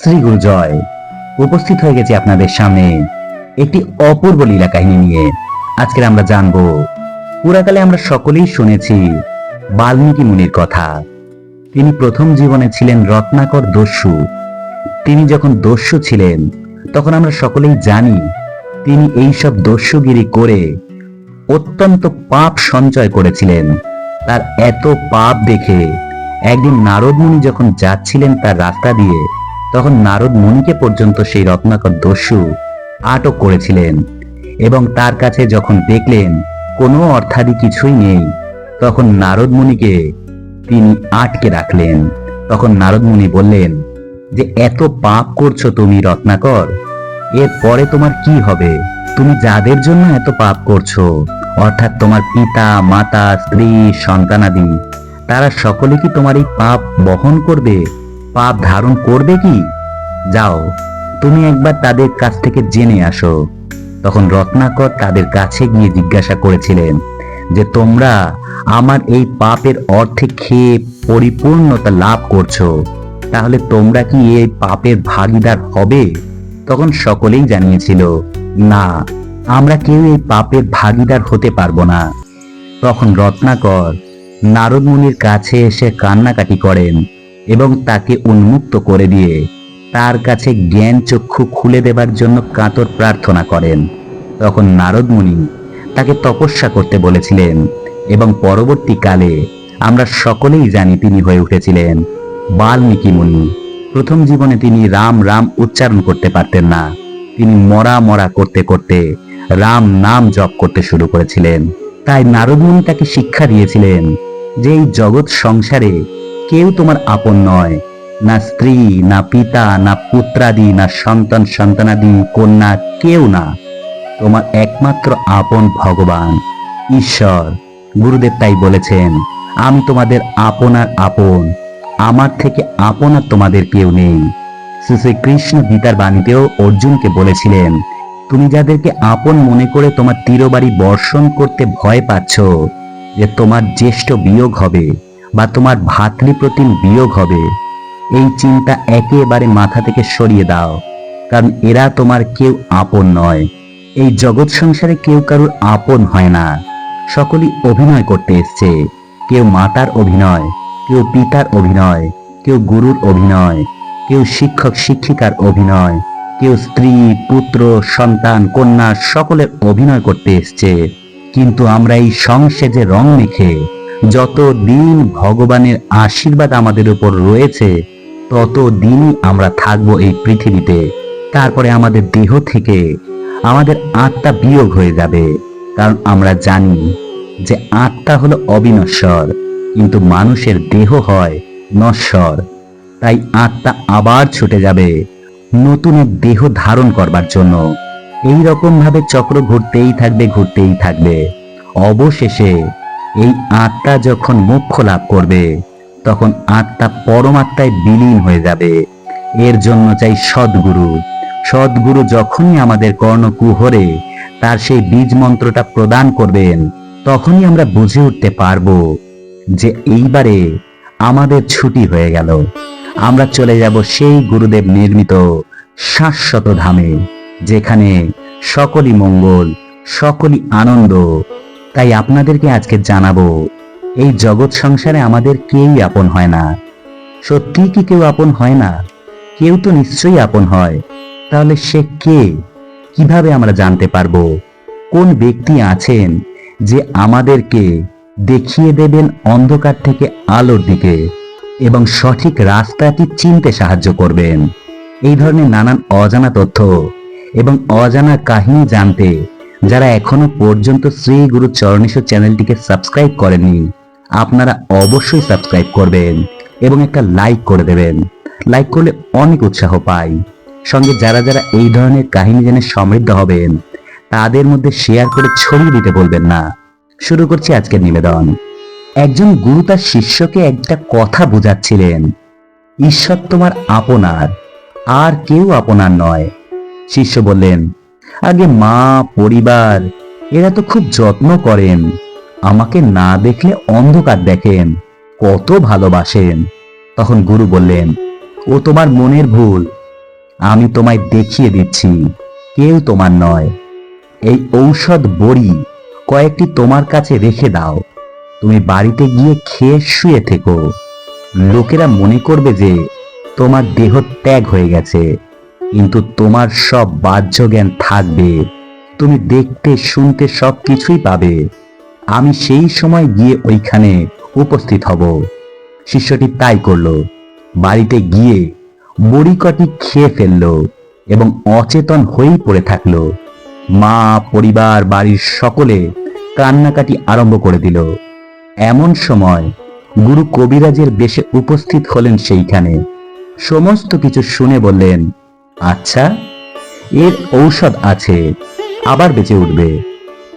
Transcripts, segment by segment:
শ্রী গুরু জয় উপস্থিত হয়ে গেছি আপনাদের সামনে একটি অপূর্ব লীলা কাহিনী নিয়ে। আজকের আমরা জানব, পুরাকালে আমরা সকলেই শুনেছি বাল্মীকি মুনির কথা। তিনি প্রথম জীবনে ছিলেন রত্নাকর দস্যু। তিনি যখন দস্যু ছিলেন, তখন আমরা সকলেই জানি তিনি এইসব দস্যুগিরি করে অত্যন্ত পাপ সঞ্চয় করেছিলেন। তার এত পাপ দেখে একদিন নারদ মুনি যখন যাচ্ছিলেন তার রাস্তা দিয়ে তখন নারদ মুনিকে পর্যন্ত সেই রত্নাকর দস্যু আটক করেছিলেন এবং তার কাছে যখন দেখলেন কোনো অর্থাদি কিছুই নেই, তখন নারদ মুনিকে তিনি আটকে রাখলেন। তখন নারদ মুনি বললেন, যে এত পাপ করছ তুমি রত্নাকর, এর পরে তোমার কি হবে? তুমি যাদের জন্য এত পাপ করছ, অর্থাৎ তোমার পিতা, মাতা, স্ত্রী, সন্তানাদি, তারা সকলে কি তোমার এই পাপ বহন করবে? পাপ ধারণ করবে কি? যাও, তুমি একবার তাদের কাছ থেকে জেনে আসো। তখন রত্নাকর তাদের কাছে গিয়ে জিজ্ঞাসা করেছিলেন যে, তোমরা আমার এই পাপের অর্থে খেয়ে পরিপূর্ণতা লাভ করছ। তাহলে তোমরা কি এই পাপের ভাগিদার হবে? তখন সকলেই জানিয়েছিল, না, আমরা কেউ এই পাপের ভাগিদার হতে পারব না। তখন রত্নাকর নারদ মুনির কাছে এসে কান্নাকাটি করেন। এবং তাকে উন্মুক্ত করে দিয়ে তার কাছে জ্ঞান চক্ষু খুলে দেবার জন্য কাতর প্রার্থনা করেন। তখন নারদ মুনি তাকে তপস্যা করতে বলেছিলেন এবং পরবর্তীকালে আমরা সকলেই জানি তিনি হয়ে উঠেছিলেন। বাল্মীকি মুনি, প্রথম জীবনে তিনি রাম রাম উচ্চারণ করতে পারতেন না। তিনি মরা মরা করতে করতে রাম নাম জপ করতে শুরু করেছিলেন। তাই নারদ মুনি তাকে শিক্ষা দিয়েছিলেন যে এই জগৎ সংসারে কেউ তোমার আপন নয়। না স্ত্রী, না পিতা, না পুত্রাদি, না সন্তান, সন্তানাদি, কন্যা কেউ না। তোমার একমাত্র আপন ভগবান, ঈশ্বর। গুরুদেব তাই বলেছেন, আমি তোমাদের আপনার আপন। আমার থেকে আপনার তোমাদের কেউ নেই। শ্রী শ্রীকৃষ্ণ গীতার বাণীতেও অর্জুনকে বলেছিলেন, তুমি যাদেরকে আপন মনে করে তোমার তীরবাড়ি বর্ষণ করতে ভয় পাচ্ছ, যে তোমার জ্যেষ্ঠ বিয়োগ হবে বা তোমার ভাতৃপ্রতিম বিয়োগ হবে, এই চিন্তা একেবারে মাথা থেকে সরিয়ে দাও, কারণ এরা তোমার কেউ আপন নয়। এই জগৎ সংসারে কেউ কারুর আপন হয় না। সকলেই অভিনয় করতে এসছে। কেউ মাতার অভিনয়, কেউ পিতার অভিনয়, কেউ গুরুর অভিনয়, কেউ শিক্ষক শিক্ষিকার অভিনয়, কেউ স্ত্রী, পুত্র, সন্তান, কন্যা সকলের অভিনয় করতে এসছে। কিন্তু আমরা এই সংসেজে রং মেখে যত দিন ভগবানের আশীর্বাদ আমাদের উপর রয়েছে তত দিনই আমরা থাকব এই পৃথিবীতে। তারপরে আমাদের দেহ থেকে আমাদের আত্মা বিয়োগ হয়ে যাবে। কারণ আমরা জানি যে আত্মা হলো অবিনশ্বর, কিন্তু মানুষের দেহ হয় নশ্বর। তাই আত্মা আবার ছুটে যাবে নতুন এক দেহ ধারণ করবার জন্য। এই রকম ভাবে চক্র ঘুরতেই থাকবে ঘুরতেই থাকবে। অবশেষে এই আত্মা যখন মোক্ষ লাভ করবে, তখন আত্মা পরমাত্মায় বিলীন হয়ে যাবে। এর জন্য চাই সদ্গুরু। সদ্গুরু যখনই আমাদের কর্ণকুহরে তার সেই বীজ মন্ত্রটা প্রদান করবেন, তখনই আমরা বুঝে উঠতে পারব যে এইবারে আমাদের ছুটি হয়ে গেল। আমরা চলে যাব সেই গুরুদেব নির্মিত শাশ্বত ধামে, যেখানে সকলই মঙ্গল, সকলই আনন্দ তাই আপনাদেরকে আজকে জানাব, এই জগৎ সংসারে আমাদের কেউই আপন হয় না। সত্যি কি কেউ আপন হয় না? কেউ তো নিশ্চয়ই আপন হয়। তাহলে সে কে? কীভাবে আমরা জানতে পারব? কোন ব্যক্তি আছেন যে আমাদেরকে দেখিয়ে দেবেন অন্ধকার থেকে আলোর দিকে এবং সঠিক রাস্তাটি চিনতে সাহায্য করবেন? এই ধরনের নানান অজানা তথ্য এবং অজানা কাহিনী জানতে যারা এখনও পর্যন্ত শ্রী গুরু চরণেশ্বর চ্যানেলটিকে সাবস্ক্রাইব করেননি আপনারা অবশ্যই সাবস্ক্রাইব করবেন এবং একটা লাইক করে দেবেন। লাইক করলে অনেক উৎসাহ পাই। সঙ্গে যারা যারা এই ধরনের কাহিনী জেনে সমৃদ্ধ হবেন, তাদের মধ্যে শেয়ার করে ছড়িয়ে দিতে বলবেন না। শুরু করছি আজকের নিবেদন। একজন গুরু তার শিষ্যকে একটা কথা বুঝাচ্ছিলেন, ঈশ্বর তোমার আপনার, আর কেউ আপনার নয়। শিষ্য বললেন আগে মা, পরিবার, এরা তো খুব যত্ন করেন। আমাকে না দেখলে অন্ধকার দেখেন, কত ভালোবাসেন। তখন গুরু বললেন, ও তোমার মনের ভুল, আমি তোমায় দেখিয়ে দিচ্ছি, কেউ তোমার নয়। এই ঔষধ বড়ি কয়েকটি তোমার কাছে রেখে দাও। তুমি বাড়িতে গিয়ে খেয়ে শুয়ে থেকো। লোকেরা মনে করবে যে তোমার দেহ ত্যাগ হয়ে গেছে। কিন্তু তোমার সব বাহ্য জ্ঞান থাকবে। তুমি দেখতে, শুনতে সব কিছুই পাবে। আমি সেই সময় গিয়ে ওইখানে উপস্থিত হব। শিষ্যটি তাই করল। বাড়িতে গিয়ে বড়ি কটি খেয়ে ফেলল এবং অচেতন হয়েই পড়ে থাকল। মা, পরিবার, বাড়ির সকলে কান্নাকাটি আরম্ভ করে দিল। এমন সময় গুরু কবিরাজের বেশে উপস্থিত হলেন সেইখানে। সমস্ত কিছু শুনে বললেন আচ্ছা এর ঔষধ আছে, আবার বেঁচে উঠবে।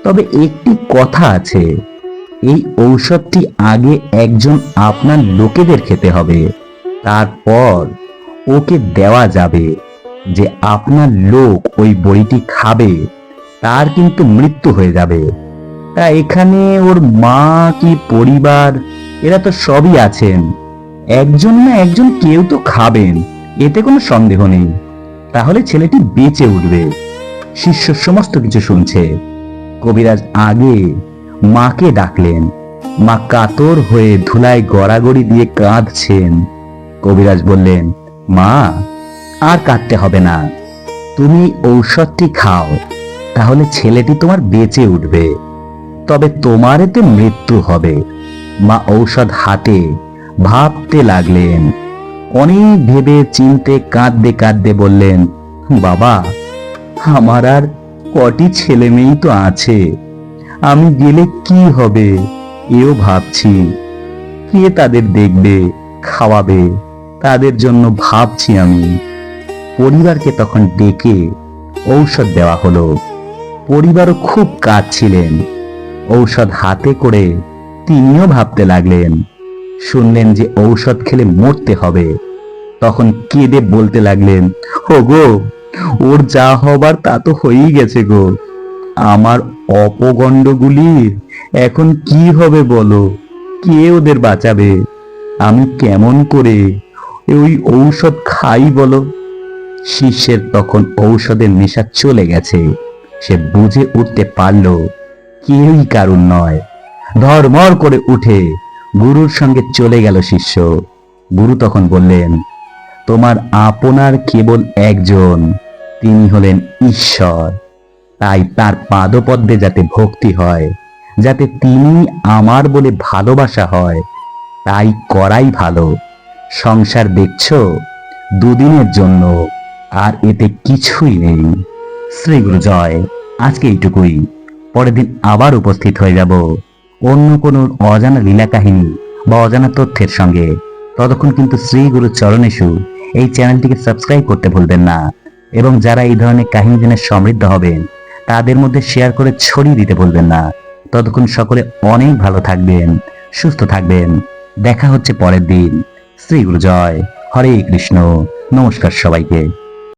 তবে একটি কথা আছে, এই ঔষধটি আগে একজন আপনার লোকেদের খেতে হবে, তারপর ওকে দেওয়া যাবে যে আপনার লোক ওই বড়িটি খাবে, তার কিন্তু মৃত্যু হয়ে যাবে। তা এখানে ওর মা কি পরিবার, এরা তো সবই আছেন, একজন না একজন কেউ তো খাবেন, এতে কোনো সন্দেহ নেই। তাহলে ছেলেটি বেঁচে উঠবে। শিষ্য সমস্ত কিছু শুনছে। কবিরাজ আগে মাকে ডাকলেন। মা কাতর হয়ে ধুলায় গড়াগড়ি দিয়ে কাঁদছেন। কবিরাজ বললেন, মা, আর কাঁদতে হবে না। তুমি ঔষধটি খাও, তাহলে ছেলেটি তোমার বেঁচে উঠবে। তবে তোমার এতে মৃত্যু হবে। মা ঔষধ হাতে ভাবতে লাগলেন। অনেক ভেবে চিনতে কাঁদতে কাঁদতে বললেন, বাবা, আমার আর কটি ছেলে মেয়েই তো আছে, আমি গেলে কি হবে? এও ভাবছি। কে তাদের দেখবে, খাওয়াবে? তাদের জন্য ভাবছি আমি। পরিবারকে তখন ডেকে ঔষধ দেওয়া হলো। পরিবারও খুব কাঁদছিলেন। ঔষধ হাতে করে তিনিও ভাবতে লাগলেন শুনলেন যে ঔষধ খেলে মরতে হবে। তখন কেঁদে বলতে লাগলেন ও গো ওর যা হবার তা তো হয়েই গেছে গো। আমার অপগণ্ডগুলির এখন কি হবে বলো? কে ওদের বাঁচাবে? আমি কেমন করে ওই ঔষধ খাই বলো? শিষ্যের তখন ঔষধের নেশা চলে গেছে। সে বুঝে উঠতে পারল, কেউই কারণ নয়। ধর্মর করে উঠে গুরুর সঙ্গে চলে গেল শিষ্য। গুরু তখন বললেন, তোমার আপনার কেবল একজন, তিনি হলেন ঈশ্বর। তাই তার পাদপদ্মে যাতে ভক্তি হয়, যাতে তিনি আমার বলে ভালোবাসা হয়, তাই করাই ভালো। সংসার দেখছ, দুদিনের জন্য, আর এতে কিছুই নেই। শ্রী গুরু জয়, আজকে এইটুকুই। পরের দিন আবার উপস্থিত হয়ে যাব। অন্য কোনো অজানা লীলা কাহিনী বা অজানা তথ্যের সঙ্গে। ততক্ষণ কিন্তু শ্রী গুরু চরণেশু এই চ্যানেলটিকে সাবস্ক্রাইব করতে ভুলবেন না এবং যারা এই ধরনের কাহিনী জেনে সমৃদ্ধ হবেন, তাদের মধ্যে শেয়ার করে ছড়িয়ে দিতে ভুলবেন না। ততক্ষণ সকলে অনেক ভালো থাকবেন, সুস্থ থাকবেন। দেখা হচ্ছে পরের দিন। শ্রী গুরু জয়। হরে কৃষ্ণ। নমস্কার সবাইকে।